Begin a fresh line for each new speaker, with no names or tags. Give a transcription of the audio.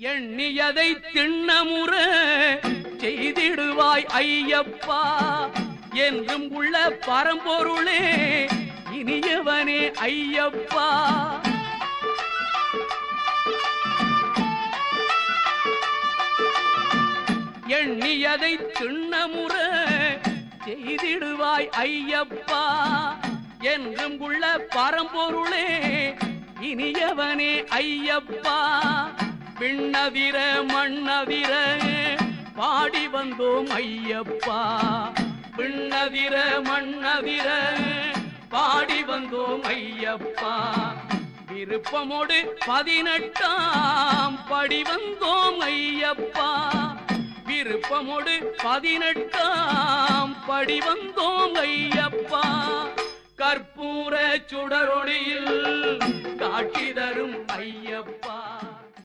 எண்ணியதை திண்ணமுற செய்திடுவாய் ஐயப்பா. என்றும் உள்ள பரம்பொருளே இனியவனே ஐயப்பா. எண்ணியதை திண்ணமுற செய்திடுவாய் ஐயப்பா. என்றும் உள்ள பரம்பொருளே இனியவனே ஐயப்பா. விண்ணவிர மண்ணவிர பாடி வந்தோம் ஐயப்பா. விண்ணவிர மண்ணவிர பாடி வந்தோம் ஐயப்பா. விருப்பமோடு பதினெட்டாம் படி வந்தோம் ஐயப்பா. விருப்பமோடு பதினெட்டாம் படி வந்தோம் ஐயப்பா. கற்பூர சுடரொளியில் காட்சி தரும் ஐயப்பா.